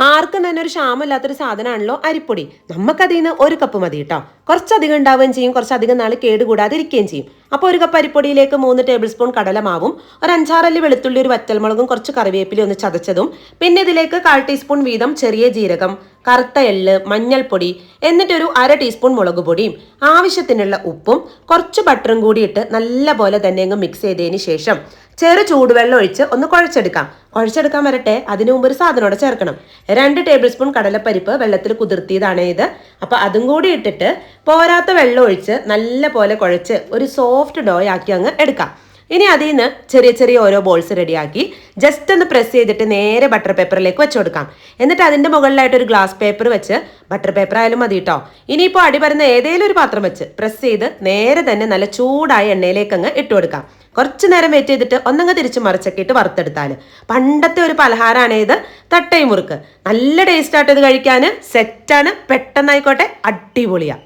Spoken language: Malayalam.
ആർക്കും തന്നെ ഒരു ക്ഷാമമില്ലാത്തൊരു സാധനമാണല്ലോ അരിപ്പൊടി. നമുക്കതിൽ നിന്ന് ഒരു കപ്പ് മതി കേട്ടോ കുറച്ചധികം ഉണ്ടാവുകയും ചെയ്യും. കുറച്ചധികം നാൾ കേടുകൂടാതെ ഇരിക്കുകയും ചെയ്യും. അപ്പോൾ ഒരു കപ്പ് അരിപ്പൊടിയിലേക്ക് മൂന്ന് ടേബിൾ സ്പൂൺ കടലമാവും ഒരു അഞ്ചാറല്ലി വെളുത്തുള്ളി ഒരു വറ്റൽമുളകും കുറച്ച് കറിവേപ്പില ഒന്ന് ചതച്ചതും പിന്നെ ഇതിലേക്ക് കാൽ ടീസ്പൂൺ വീതം ചെറിയ ജീരകം കറുത്ത എള്ള് മഞ്ഞൾപ്പൊടി എന്നിട്ടൊരു അര ടീസ്പൂൺ മുളക് പൊടിയും ആവശ്യത്തിനുള്ള ഉപ്പും കുറച്ച് ബട്ടറും കൂടി ഇട്ട് നല്ല പോലെ തന്നെ അങ്ങ് മിക്സ് ചെയ്തതിന് ശേഷം ചെറു ചൂടുവെള്ളം ഒഴിച്ച് ഒന്ന് കുഴച്ചെടുക്കാം. കുഴച്ചെടുക്കാൻ വരട്ടെ അതിനു മുമ്പ് ഒരു സാധനം കൂടെ ചേർക്കണം. രണ്ട് ടേബിൾ സ്പൂൺ കടലപ്പരിപ്പ് വെള്ളത്തിൽ കുതിർത്തിയതാണ് ഇത്. അപ്പൊ അതും കൂടി ഇട്ടിട്ട് പോരാത്ത വെള്ളം ഒഴിച്ച് നല്ല പോലെ കുഴച്ച് ഒരു സോഫ്റ്റ് ഡോ ആക്കി അങ്ങ് എടുക്കാം. ഇനി അതിൽ നിന്ന് ചെറിയ ചെറിയ ഓരോ ബോൾസ് റെഡിയാക്കി ജസ്റ്റ് ഒന്ന് പ്രസ് ചെയ്തിട്ട് നേരെ ബട്ടർ പേപ്പറിലേക്ക് വെച്ച് കൊടുക്കാം. എന്നിട്ട് അതിന്റെ മുകളിലായിട്ട് ഒരു ഗ്ലാസ് പേപ്പർ വെച്ച് ബട്ടർ പേപ്പർ ആയാലും മതി കേട്ടോ ഇനിയിപ്പോൾ അടി വരുന്ന ഏതെങ്കിലും ഒരു പാത്രം വെച്ച് പ്രസ് ചെയ്ത് നേരെ തന്നെ നല്ല ചൂടായ എണ്ണയിലേക്ക് അങ്ങ് ഇട്ട് കൊടുക്കാം. കുറച്ച് നേരം വെയിറ്റ് ചെയ്തിട്ട് ഒന്നങ്ങ് തിരിച്ച് മറിച്ചൊക്കെ ഇട്ട് വറുത്തെടുത്താൽ പണ്ടത്തെ ഒരു പലഹാരമാണ് ഇത്. തട്ടയും മുറുക്ക്. നല്ല ടേസ്റ്റ് ആയിട്ട് ഇത് കഴിക്കാൻ സെറ്റാണ് പെട്ടെന്നായിക്കോട്ടെ. അടിപൊളിയാണ്